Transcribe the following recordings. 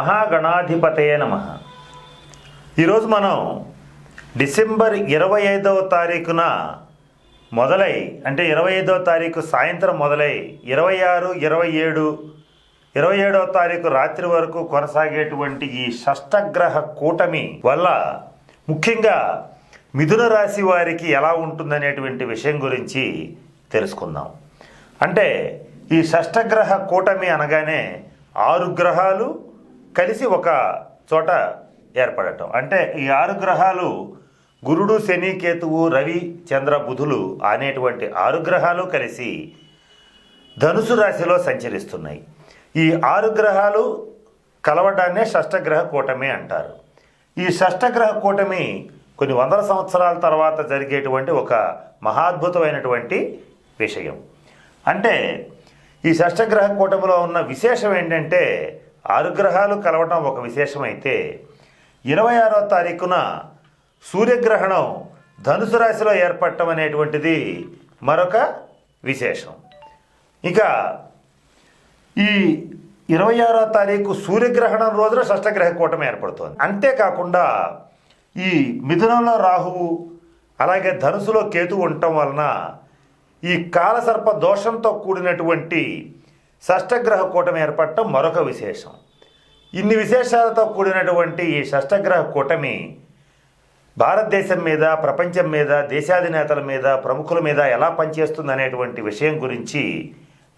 మహాగణాధిపతయ నమ. ఈరోజు మనం డిసెంబర్ ఇరవై ఐదవ తారీఖున మొదలై అంటే ఇరవై ఐదవ తారీఖు సాయంత్రం మొదలై ఇరవై ఆరు ఇరవై ఏడు ఇరవై ఏడవ తారీఖు రాత్రి వరకు కొనసాగేటువంటి ఈ షష్టగ్రహ కూటమి వల్ల ముఖ్యంగా మిథున రాశి వారికి ఎలా ఉంటుందనేటువంటి విషయం గురించి తెలుసుకుందాం. అంటే ఈ షష్టగ్రహ కూటమి అనగానే ఆరు గ్రహాలు కలిసి ఒక చోట ఏర్పడటం. అంటే ఈ ఆరు గ్రహాలు గురుడు శని కేతువు రవి చంద్ర బుధులు అనేటువంటి ఆరు గ్రహాలు కలిసి ధనుసు రాశిలో సంచరిస్తున్నాయి. ఈ ఆరు గ్రహాలు కలవడాన్నే షష్టగ్రహ కూటమి అంటారు. ఈ షష్టగ్రహ కూటమి కొన్ని వందల సంవత్సరాల తర్వాత జరిగేటువంటి ఒక మహాద్భుతమైనటువంటి విషయం. అంటే ఈ షష్టగ్రహ కూటమిలో ఉన్న విశేషం ఏంటంటే ఆరు గ్రహాలు కలవటం ఒక విశేషమైతే ఇరవై ఆరో తారీఖున సూర్యగ్రహణం ధనుసు రాశిలో ఏర్పడటం అనేటువంటిది మరొక విశేషం. ఇక ఈ ఇరవై ఆరో తారీఖు సూర్యగ్రహణం రోజున షష్టగ్రహ కూటమి ఏర్పడుతోంది. అంతేకాకుండా ఈ మిథునంలో రాహువు అలాగే ధనుసులో కేతు ఉండటం వలన ఈ కాలసర్ప దోషంతో కూడినటువంటి షష్టగ్రహ కూటమి ఏర్పడటం మరొక విశేషం. ఇన్ని విశేషాలతో కూడినటువంటి ఈ షష్టగ్రహ కూటమి భారతదేశం మీద ప్రపంచం మీద దేశాధినేతల మీద ప్రముఖుల మీద ఎలా పనిచేస్తుంది అనేటువంటి విషయం గురించి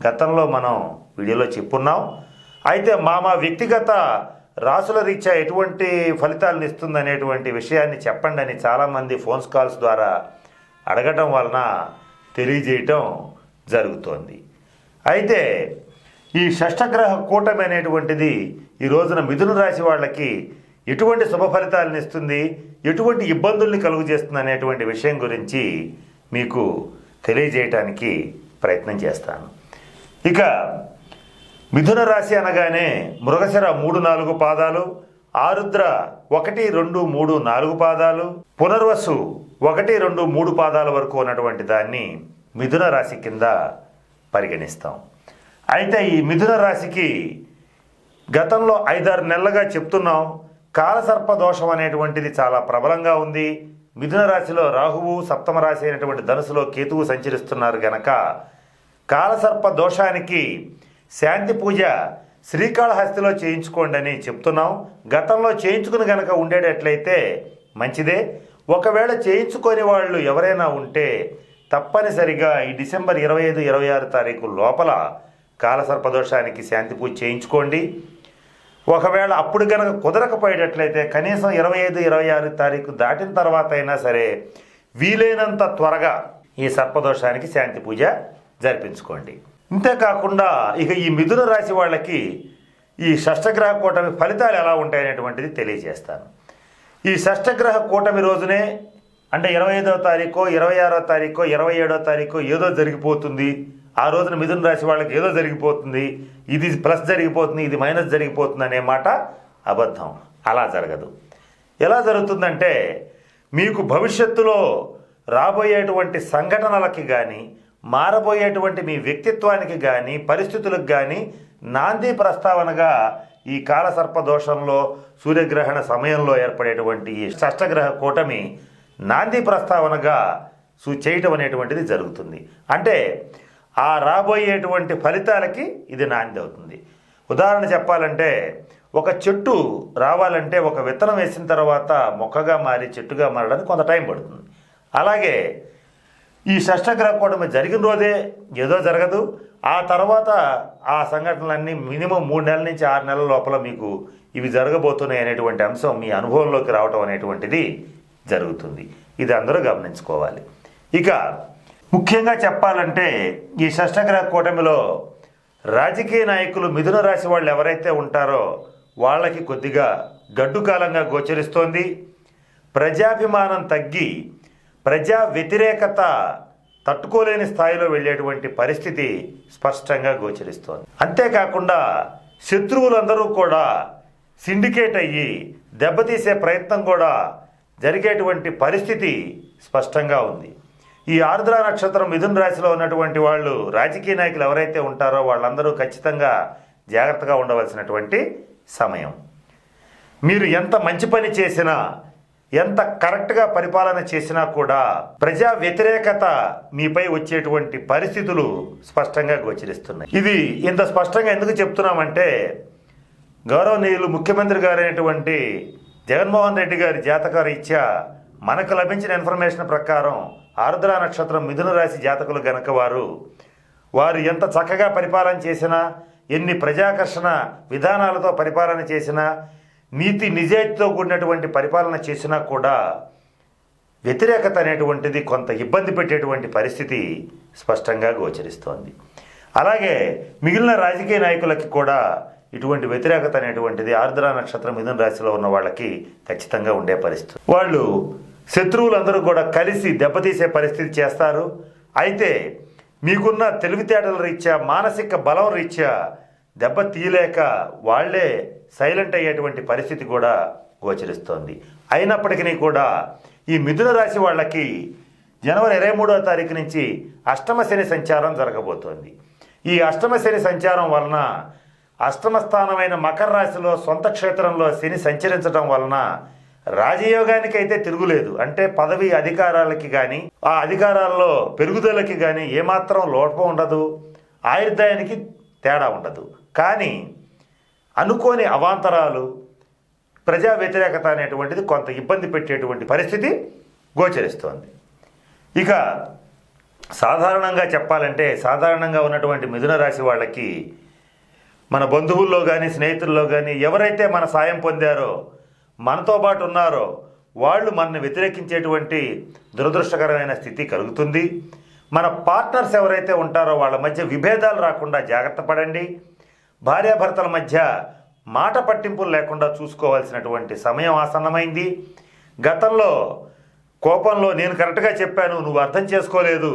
గతంలో మనం వీడియోలో చెప్పున్నాం. అయితే మా మా వ్యక్తిగత రాసుల రీత్యా ఎటువంటి ఫలితాలను ఇస్తుంది అనేటువంటి విషయాన్ని చెప్పండి అని చాలామంది ఫోన్స్ కాల్స్ ద్వారా అడగటం వలన తెలియజేయటం జరుగుతోంది. అయితే ఈ షష్టగ్రహ కూటమి అనేటువంటిది ఈ రోజున మిథున రాశి వాళ్ళకి ఎటువంటి శుభ ఫలితాలను ఇస్తుంది ఎటువంటి ఇబ్బందుల్ని కలుగు చేస్తుంది అనేటువంటి విషయం గురించి మీకు తెలియజేయటానికి ప్రయత్నం చేస్తాను. ఇక మిథున రాశి అనగానే మృగశిర మూడు నాలుగు పాదాలు ఆరుద్ర ఒకటి రెండు మూడు నాలుగు పాదాలు పునర్వసు ఒకటి రెండు మూడు పాదాల వరకు ఉన్నటువంటి దాన్ని మిథున రాశి కింద పరిగణిస్తాం. అయితే ఈ మిథున రాశికి గతంలో ఐదారు నెలలుగా చెప్తున్నాం కాలసర్ప దోషం అనేటువంటిది చాలా ప్రబలంగా ఉంది. మిథున రాశిలో రాహువు సప్తమ రాశి అయినటువంటి ధనుసులో కేతువు సంచరిస్తున్నారు గనక కాలసర్ప దోషానికి శాంతి పూజ శ్రీకాళహస్తిలో చేయించుకోండి అని చెప్తున్నాం. గతంలో చేయించుకుని గనక ఉండేటట్లయితే మంచిదే. ఒకవేళ చేయించుకొని వాళ్ళు ఎవరైనా ఉంటే తప్పనిసరిగా ఈ డిసెంబర్ ఇరవై ఐదు ఇరవై ఆరు తారీఖు లోపల కాలసర్పదోషానికి శాంతి పూజ చేయించుకోండి. ఒకవేళ అప్పుడు కనుక కుదరకపోయేటట్లయితే కనీసం ఇరవై ఐదు ఇరవై ఆరు తారీఖు దాటిన తర్వాత అయినా సరే వీలైనంత త్వరగా ఈ సర్పదోషానికి శాంతి పూజ జరిపించుకోండి. ఇంతేకాకుండా ఇక ఈ మిథున రాశి వాళ్ళకి ఈ షష్టగ్రహ కూటమి ఫలితాలు ఎలా ఉంటాయనేటువంటిది తెలియజేస్తాను. ఈ షష్టగ్రహ కూటమి రోజునే అంటే ఇరవై ఐదవ తారీఖు ఇరవై ఆరో తారీఖు ఇరవై ఏడో తారీఖు ఏదో జరిగిపోతుంది. ఆ రోజున మిథున రాశి వాళ్ళకి ఏదో జరిగిపోతుంది ఇది ప్లస్ జరిగిపోతుంది ఇది మైనస్ జరిగిపోతుంది అనే మాట అబద్ధం. అలా జరగదు. ఎలా జరుగుతుందంటే మీకు భవిష్యత్తులో రాబోయేటువంటి సంఘటనలకి కానీ మారబోయేటువంటి మీ వ్యక్తిత్వానికి కానీ పరిస్థితులకు కానీ నాంది ప్రస్తావనగా ఈ కాలసర్ప దోషంలో సూర్యగ్రహణ సమయంలో ఏర్పడేటువంటి ఈ షష్టగ్రహ కూటమి నాంది ప్రస్తావనగా సూ చేయటం అనేటువంటిది జరుగుతుంది. అంటే ఆ రాబోయేటువంటి ఫలితాలకి ఇది నాంది అవుతుంది ఉదాహరణ చెప్పాలంటే ఒక చెట్టు రావాలంటే ఒక విత్తనం వేసిన తర్వాత మొక్కగా మారి చెట్టుగా మారడానికి కొంత టైం పడుతుంది. అలాగే ఈ షష్టగ్రహకూటమి జరిగిన రోజే ఏదో జరగదు. ఆ తర్వాత ఆ సంఘటనలన్నీ మినిమం మూడు నెలల నుంచి ఆరు నెలల లోపల మీకు ఇవి జరగబోతున్నాయి అనేటువంటి అంశం మీ అనుభవంలోకి రావటం అనేటువంటిది జరుగుతుంది. ఇది అందరూ గమనించుకోవాలి. ఇక ముఖ్యంగా చెప్పాలంటే ఈ షష్టగ్రహ కూటమిలో రాజకీయ నాయకులు మిథున రాశి వాళ్ళు ఎవరైతే ఉంటారో వాళ్ళకి కొద్దిగా గడ్డు కాలంగా గోచరిస్తోంది. ప్రజాభిమానం తగ్గి ప్రజా వ్యతిరేకత తట్టుకోలేని స్థాయిలో వెళ్ళేటువంటి పరిస్థితి స్పష్టంగా గోచరిస్తోంది. అంతేకాకుండా శత్రువులందరూ కూడా సిండికేట్ అయ్యి దెబ్బతీసే ప్రయత్నం కూడా జరిగేటువంటి పరిస్థితి స్పష్టంగా ఉంది. ఈ ఆర్ద్ర నక్షత్రం మిథున్ రాశిలో ఉన్నటువంటి వాళ్ళు రాజకీయ నాయకులు ఎవరైతే ఉంటారో వాళ్ళందరూ ఖచ్చితంగా జాగ్రత్తగా ఉండవలసినటువంటి సమయం. మీరు ఎంత మంచి పని చేసినా ఎంత కరెక్ట్గా పరిపాలన చేసినా కూడా ప్రజా వ్యతిరేకత మీపై వచ్చేటువంటి పరిస్థితులు స్పష్టంగా గోచరిస్తున్నాయి. ఇది ఇంత స్పష్టంగా ఎందుకు చెప్తున్నామంటే గౌరవనీయులు ముఖ్యమంత్రి గారైనటువంటి జగన్మోహన్ రెడ్డి గారి జాతక రీత్యా మనకు లభించిన ఇన్ఫర్మేషన్ ప్రకారం ఆరుద్ర నక్షత్రం మిథున రాశి జాతకులు గనక వారు వారు ఎంత చక్కగా పరిపాలన చేసినా ఎన్ని ప్రజాకర్షణ విధానాలతో పరిపాలన చేసినా నీతి నిజాయితీతో కూడినటువంటి పరిపాలన చేసినా కూడా వ్యతిరేకత అనేటువంటిది కొంత ఇబ్బంది పెట్టేటువంటి పరిస్థితి స్పష్టంగా గోచరిస్తోంది. అలాగే మిగిలిన రాజకీయ నాయకులకి కూడా ఇటువంటి వ్యతిరేకత అనేటువంటిది ఆర్ద్ర నక్షత్రం మిథున రాశిలో ఉన్న వాళ్ళకి ఖచ్చితంగా ఉండే పరిస్థితి. వాళ్ళు శత్రువులందరూ కూడా కలిసి దెబ్బతీసే పరిస్థితి చేస్తారు. అయితే మీకున్న తెలివితేటల రీత్యా మానసిక బలం రీత్యా దెబ్బ తీయలేక వాళ్ళే సైలెంట్ అయ్యేటువంటి పరిస్థితి కూడా గోచరిస్తోంది. అయినప్పటికీ కూడా ఈ మిథున రాశి వాళ్ళకి జనవరి ఇరవై మూడవ తారీఖు నుంచి అష్టమ శని సంచారం జరగబోతోంది. ఈ అష్టమ శని సంచారం వలన అష్టమ స్థానమైన మకర రాశిలో సొంత క్షేత్రంలో శని సంచరించడం వలన రాజయోగానికి అయితే తిరుగులేదు. అంటే పదవి అధికారాలకి కానీ ఆ అధికారాల్లో పెరుగుదలకి కానీ ఏమాత్రం లోపం ఉండదు. ఆయుర్దాయానికి తేడా ఉండదు. కానీ అనుకోని అవాంతరాలు ప్రజా వ్యతిరేకత అనేటువంటిది కొంత ఇబ్బంది పెట్టేటువంటి పరిస్థితి గోచరిస్తోంది. ఇక సాధారణంగా చెప్పాలంటే సాధారణంగా ఉన్నటువంటి మిథున రాశి వాళ్ళకి మన బంధువుల్లో కానీ స్నేహితుల్లో కానీ ఎవరైతే మన సాయం పొందారో మనతో పాటు ఉన్నారో వాళ్ళు మనల్ని వ్యతిరేకించేటువంటి దురదృష్టకరమైన స్థితి కలుగుతుంది. మన పార్ట్నర్స్ ఎవరైతే ఉంటారో వాళ్ళ మధ్య విభేదాలు రాకుండా జాగ్రత్త పడండి. భార్యాభర్తల మధ్య మాట పట్టింపులు లేకుండా చూసుకోవాల్సినటువంటి సమయం ఆసన్నమైంది. గతంలో కోపంలో నేను కరెక్ట్గా చెప్పాను నువ్వు అర్థం చేసుకోలేదు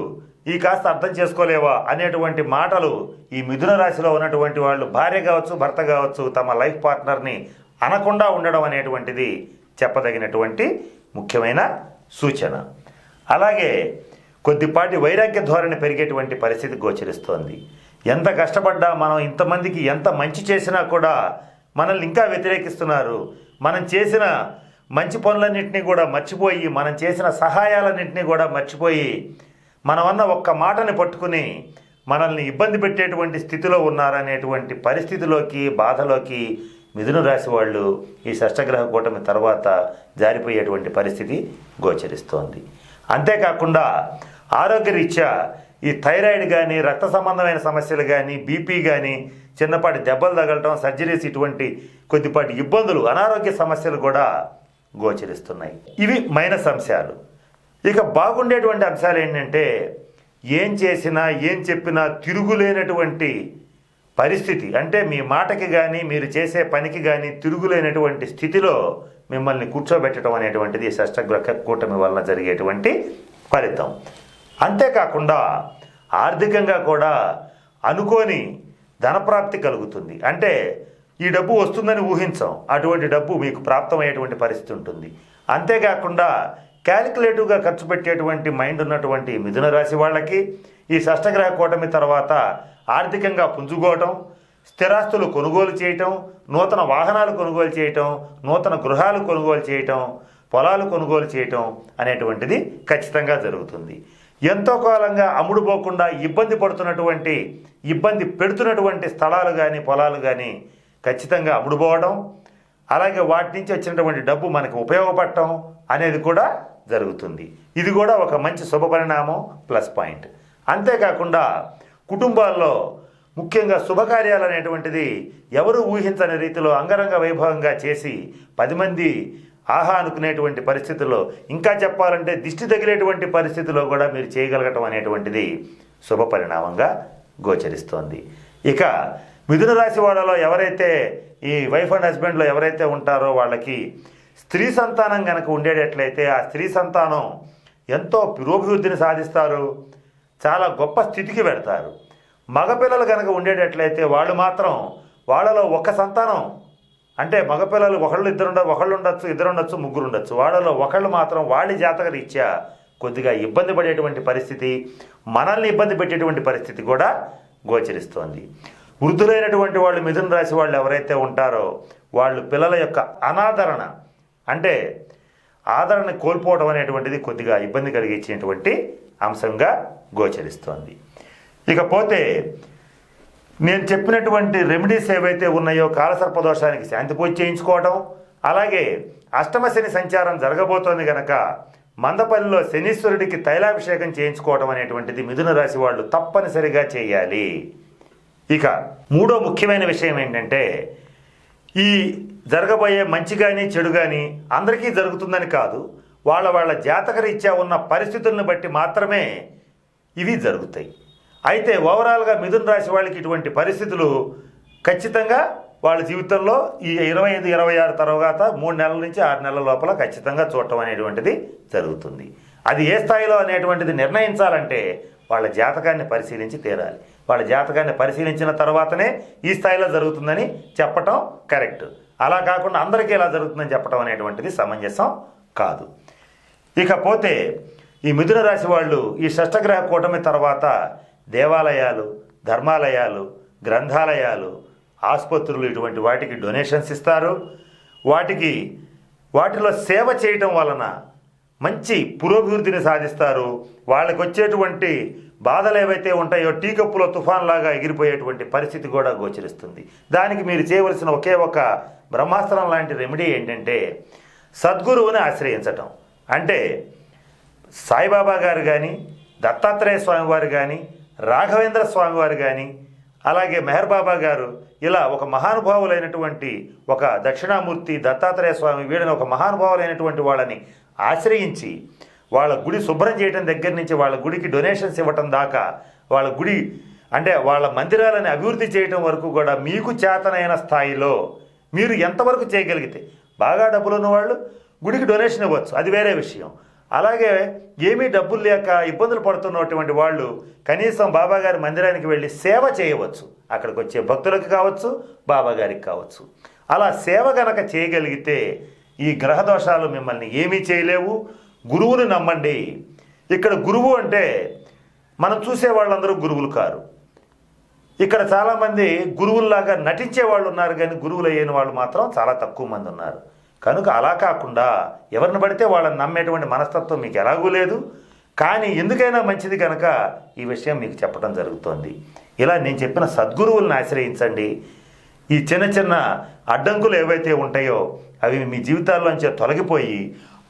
ఈ కాస్త అర్థం చేసుకోలేవా అనేటువంటి మాటలు ఈ మిథున రాశిలో ఉన్నటువంటి వాళ్ళు భార్య కావచ్చు భర్త కావచ్చు తమ లైఫ్ పార్ట్నర్ని అనకుండా ఉండడం అనేటువంటిది చెప్పదగినటువంటి ముఖ్యమైన సూచన. అలాగే కొద్దిపాటి వైరాగ్య ధోరణి పెరిగేటువంటి పరిస్థితి గోచరిస్తోంది. ఎంత కష్టపడ్డా మనం ఇంతమందికి ఎంత మంచి చేసినా కూడా మనల్ని ఇంకా వ్యతిరేకిస్తున్నారు. మనం చేసిన మంచి పనులన్నింటినీ కూడా మర్చిపోయి మనం చేసిన సహాయాలన్నింటినీ కూడా మర్చిపోయి మనమన్న ఒక్క మాటని పట్టుకుని మనల్ని ఇబ్బంది పెట్టేటువంటి స్థితిలో ఉన్నారనేటువంటి పరిస్థితిలోకి బాధలోకి మిథున రాశి వాళ్ళు ఈ షష్టగ్రహ కూటమి తర్వాత జారిపోయేటువంటి పరిస్థితి గోచరిస్తోంది. అంతేకాకుండా ఆరోగ్యరీత్యా ఈ థైరాయిడ్ కానీ రక్త సంబంధమైన సమస్యలు కానీ బీపీ కానీ చిన్నపాటి దెబ్బలు తగలటం సర్జరీస్ ఇటువంటి కొద్దిపాటి ఇబ్బందులు అనారోగ్య సమస్యలు కూడా గోచరిస్తున్నాయి. ఇవి మైనస్ అంశాలు. ఇక బాగుండేటువంటి అంశాలు ఏంటంటే ఏం చేసినా ఏం చెప్పినా తిరుగులేనటువంటి పరిస్థితి. అంటే మీ మాటకి కానీ మీరు చేసే పనికి కానీ తిరుగులేనటువంటి స్థితిలో మిమ్మల్ని కూర్చోబెట్టడం అనేటువంటిది షష్టగ్రహ కూటమి వలన జరిగేటువంటి ఫలితం. అంతేకాకుండా ఆర్థికంగా కూడా అనుకోని ధనప్రాప్తి కలుగుతుంది. అంటే ఈ డబ్బు వస్తుందని ఊహించాం. అటువంటి డబ్బు మీకు ప్రాప్తమయ్యేటువంటి పరిస్థితి ఉంటుంది. అంతేకాకుండా క్యాలిక్యులేటివ్గా ఖర్చు పెట్టేటువంటి మైండ్ ఉన్నటువంటి మిథున రాశి వాళ్ళకి ఈ షష్టగ్రహ కూటమి తర్వాత ఆర్థికంగా పుంజుకోవటం స్థిరాస్తులు కొనుగోలు చేయటం నూతన వాహనాలు కొనుగోలు చేయటం నూతన గృహాలు కొనుగోలు చేయటం పొలాలు కొనుగోలు చేయటం అనేటువంటిది ఖచ్చితంగా జరుగుతుంది. ఎంతో కాలంగా అమ్ముడుపోకుండా ఇబ్బంది పడుతున్నటువంటి ఇబ్బంది పెడుతున్నటువంటి స్థలాలు కానీ పొలాలు కానీ ఖచ్చితంగా అమ్ముడుపోవడం అలాగే వాటి నుంచి వచ్చినటువంటి డబ్బు మనకు ఉపయోగపడటం అనేది కూడా జరుగుతుంది. ఇది కూడా ఒక మంచి శుభ పరిణామం ప్లస్ పాయింట్. అంతేకాకుండా కుటుంబాల్లో ముఖ్యంగా శుభకార్యాలు అనేటువంటిది ఎవరు ఊహించని రీతిలో అంగరంగ వైభవంగా చేసి పది మంది ఆహా అనుకునేటువంటి పరిస్థితుల్లో ఇంకా చెప్పాలంటే దిష్టి తగిలేటువంటి పరిస్థితిలో కూడా మీరు చేయగలగటం అనేటువంటిది శుభ పరిణామంగా గోచరిస్తోంది. ఇక మిథున రాశి వాళ్ళలో ఎవరైతే ఈ వైఫ్ అండ్ హస్బెండ్లో ఎవరైతే ఉంటారో వాళ్ళకి స్త్రీ సంతానం కనుక ఉండేటట్లయితే ఆ స్త్రీ సంతానం ఎంతో పురోభివృద్ధిని సాధిస్తారు. చాలా గొప్ప స్థితికి పెడతారు. మగపిల్లలు కనుక ఉండేటట్లయితే వాళ్ళు మాత్రం వాళ్ళలో ఒక సంతానం. అంటే మగపిల్లలు ఒకళ్ళు ఇద్దరు ఉండ ఒకళ్ళు ఉండొచ్చు ఇద్దరు ఉండొచ్చు ముగ్గురు ఉండొచ్చు. వాళ్ళలో ఒకళ్ళు మాత్రం వాళ్ళ జాతక రీత్యా కొద్దిగా ఇబ్బంది పడేటువంటి పరిస్థితి మనల్ని ఇబ్బంది పెట్టేటువంటి పరిస్థితి కూడా గోచరిస్తోంది. వృద్ధులైనటువంటి వాళ్ళు మిథున రాశి వాళ్ళు ఎవరైతే ఉంటారో వాళ్ళు పిల్లల యొక్క అనాదరణ అంటే ఆదరణ కోల్పోవడం అనేటువంటిది కొద్దిగా ఇబ్బంది కలిగించేటువంటి అంశంగా గోచరిస్తోంది. ఇకపోతే నేను చెప్పినటువంటి రెమెడీస్ ఏవైతే ఉన్నాయో కాలసర్పదోషానికి శాంతి పూజ చేయించుకోవడం అలాగే అష్టమ శని సంచారం జరగబోతోంది గనక మందపల్లిలో శనీశ్వరుడికి తైలాభిషేకం చేయించుకోవడం అనేటువంటిది మిథున రాశి వాళ్ళు తప్పనిసరిగా చేయాలి. ఇక మూడో ముఖ్యమైన విషయం ఏంటంటే ఈ జరగబోయే మంచి కానీ చెడు కానీ అందరికీ జరుగుతుందని కాదు. వాళ్ళ వాళ్ళ జాతకరీత్యా ఉన్న పరిస్థితులను బట్టి మాత్రమే ఇవి జరుగుతాయి. అయితే ఓవరాల్గా మిథున రాశి వాళ్ళకి ఇటువంటి పరిస్థితులు ఖచ్చితంగా వాళ్ళ జీవితంలో ఈ ఇరవై ఐదు ఇరవై ఆరు తర్వాత మూడు నెలల నుంచి ఆరు నెలల లోపల ఖచ్చితంగా చూడటం అనేటువంటిది జరుగుతుంది. అది ఏ స్థాయిలో అనేటువంటిది నిర్ణయించాలంటే వాళ్ళ జాతకాన్ని పరిశీలించి తీరాలి. వాళ్ళ జాతకాన్ని పరిశీలించిన తర్వాతనే ఈ స్థాయిలో జరుగుతుందని చెప్పటం కరెక్ట్. అలా కాకుండా అందరికీ ఇలా జరుగుతుందని చెప్పటం అనేటువంటిది సమంజసం కాదు. ఇకపోతే ఈ మిథున రాశి వాళ్ళు ఈ షష్టగ్రహ కూటమి తర్వాత దేవాలయాలు ధర్మాలయాలు గ్రంథాలయాలు ఆసుపత్రులు ఇటువంటి వాటికి డొనేషన్స్ ఇస్తారు. వాటికి వాటిలో సేవ చేయటం వలన మంచి పురోభివృద్ధిని సాధిస్తారు. వాళ్ళకి వచ్చేటువంటి బాధలు ఏవైతే ఉంటాయో టీ కప్పులో తుఫాన్ లాగా ఎగిరిపోయేటువంటి పరిస్థితి కూడా గోచరిస్తుంది. దానికి మీరు చేయవలసిన ఒకే ఒక బ్రహ్మాస్త్రం లాంటి రెమెడీ ఏంటంటే సద్గురువుని ఆశ్రయించటం. అంటే సాయిబాబా గారు కానీ దత్తాత్రేయ స్వామివారు కానీ రాఘవేంద్ర స్వామివారు కానీ అలాగే మెహర్ బాబా గారు ఇలా ఒక మహానుభావులైనటువంటి ఒక దక్షిణామూర్తి దత్తాత్రేయ స్వామి వీళ్ళని ఒక మహానుభావులైనటువంటి వాళ్ళని ఆశ్రయించి వాళ్ళ గుడి శుభ్రం చేయడం దగ్గర నుంచి వాళ్ళ గుడికి డొనేషన్స్ ఇవ్వటం దాకా వాళ్ళ గుడి అంటే వాళ్ళ మందిరాలని అభివృద్ధి చేయటం వరకు కూడా మీకు చేతనైన స్థాయిలో మీరు ఎంతవరకు చేయగలిగితే బాగా డబ్బులు ఉన్న వాళ్ళు గుడికి డొనేషన్ ఇవ్వచ్చు. అది వేరే విషయం. అలాగే ఏమీ డబ్బులు లేక ఇబ్బందులు పడుతున్నటువంటి వాళ్ళు కనీసం బాబాగారి మందిరానికి వెళ్ళి సేవ చేయవచ్చు. అక్కడికి వచ్చే భక్తులకు కావచ్చు బాబాగారికి కావచ్చు. అలా సేవ గనక చేయగలిగితే ఈ గ్రహ దోషాలు మిమ్మల్ని ఏమీ చేయలేవు. గురువుని నమ్మండి. ఇక్కడ గురువు అంటే మనం చూసే వాళ్ళందరూ గురువులు కారు. ఇక్కడ చాలామంది గురువుల్లాగా నటించే వాళ్ళు ఉన్నారు కానీ గురువులు అయ్యని వాళ్ళు మాత్రం చాలా తక్కువ మంది ఉన్నారు. కనుక అలా కాకుండా ఎవరిని పడితే వాళ్ళని నమ్మేటువంటి మనస్తత్వం మీకు ఎలాగూ లేదు. కానీ ఎందుకైనా మంచిది కనుక ఈ విషయం మీకు చెప్పడం జరుగుతోంది. ఇలా నేను చెప్పిన సద్గురువులను ఆశ్రయించండి. ఈ చిన్న చిన్న అడ్డంకులు ఏవైతే ఉంటాయో అవి మీ జీవితాల్లోంచి తొలగిపోయి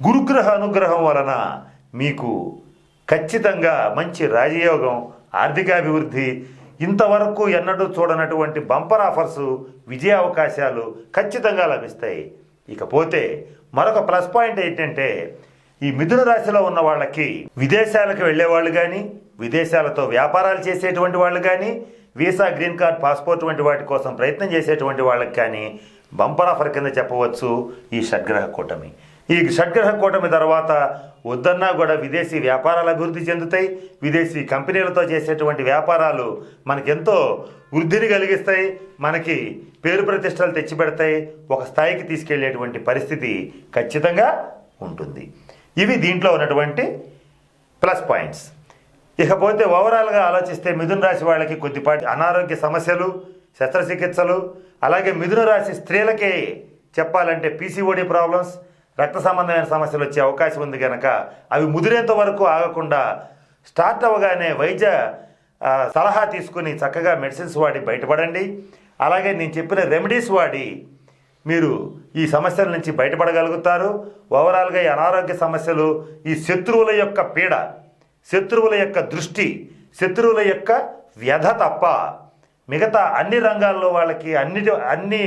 గురుగ్రహ అనుగ్రహం వలన మీకు ఖచ్చితంగా మంచి రాజయోగం ఆర్థికాభివృద్ధి ఇంతవరకు ఎన్నడూ చూడనటువంటి బంపర్ ఆఫర్స్ విజయ అవకాశాలు ఖచ్చితంగా లభిస్తాయి. ఇకపోతే మరొక ప్లస్ పాయింట్ ఏంటంటే ఈ మిథున రాశిలో ఉన్న వాళ్ళకి విదేశాలకు వెళ్ళే వాళ్ళు కానీ విదేశాలతో వ్యాపారాలు చేసేటువంటి వాళ్ళు కానీ వీసా గ్రీన్ కార్డ్ పాస్పోర్ట్ వంటి వాటి కోసం ప్రయత్నం చేసేటువంటి వాళ్ళకి కానీ బంపర్ ఆఫర్ కింద చెప్పవచ్చు ఈ షడ్గ్రహ కూటమి. ఈ షడ్గ్రహ కూటమి తర్వాత వద్దన్నా కూడా విదేశీ వ్యాపారాలు అభివృద్ధి చెందుతాయి. విదేశీ కంపెనీలతో చేసేటువంటి వ్యాపారాలు మనకెంతో వృద్ధిని కలిగిస్తాయి. మనకి పేరు ప్రతిష్టలు తెచ్చిపెడతాయి. ఒక స్థాయికి తీసుకెళ్ళేటువంటి పరిస్థితి ఖచ్చితంగా ఉంటుంది. ఇవి దీంట్లో ఉన్నటువంటి ప్లస్ పాయింట్స్. ఇకపోతే ఓవరాల్గా ఆలోచిస్తే మిథున రాశి వాళ్ళకి కొద్దిపాటి అనారోగ్య సమస్యలు శస్త్రచికిత్సలు అలాగే మిథున రాశి స్త్రీలకే చెప్పాలంటే పీసీఓడి ప్రాబ్లమ్స్ రక్త సంబంధమైన సమస్యలు వచ్చే అవకాశం ఉంది కనుక అవి ముదిరేంత వరకు ఆగకుండా స్టార్ట్ అవ్వగానే వైద్య సలహా తీసుకుని చక్కగా మెడిసిన్స్ వాడి బయటపడండి. అలాగే నేను చెప్పిన రెమెడీస్ వాడి మీరు ఈ సమస్యల నుంచి బయటపడగలుగుతారు. ఓవరాల్గా ఈ అనారోగ్య సమస్యలు ఈ శత్రువుల యొక్క పీడ శత్రువుల యొక్క దృష్టి శత్రువుల యొక్క వ్యధ తప్ప మిగతా అన్ని రంగాల్లో వాళ్ళకి అన్ని అన్ని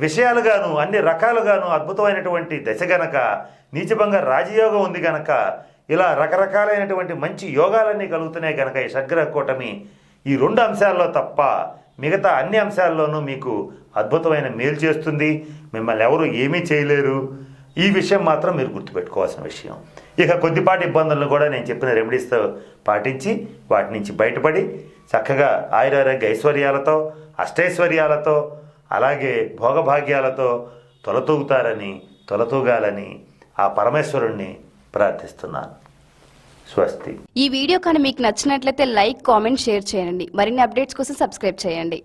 విషయాలుగాను అన్ని రకాలుగాను అద్భుతమైనటువంటి దశ గనక నీచభంగా రాజయోగం ఉంది గనక ఇలా రకరకాలైనటువంటి మంచి యోగాలన్నీ కలుగుతున్నాయి గనక ఈ షడ్గ్రహ కూటమి ఈ రెండు అంశాల్లో తప్ప మిగతా అన్ని అంశాల్లోనూ మీకు అద్భుతమైన మేలు చేస్తుంది. మిమ్మల్ని ఎవరు ఏమీ చేయలేరు. ఈ విషయం మాత్రం మీరు గుర్తుపెట్టుకోవాల్సిన విషయం. ఇక కొద్దిపాటి ఇబ్బందులను కూడా నేను చెప్పిన రెమెడీస్తో పాటించి వాటి నుంచి బయటపడి చక్కగా ఆయురారోగ్య ఐశ్వర్యాలతో అష్టైశ్వర్యాలతో అలాగే భోగభాగ్యాలతో తొలతూగుతారని తొలతూగాలని ఆ పరమేశ్వరుణ్ణి ప్రార్థిస్తున్నాను. స్వస్తి. ఈ వీడియో కానీ మీకు నచ్చినట్లయితే లైక్ కామెంట్ షేర్ చేయండి. మరిన్ని అప్డేట్స్ కోసం సబ్స్క్రైబ్ చేయండి.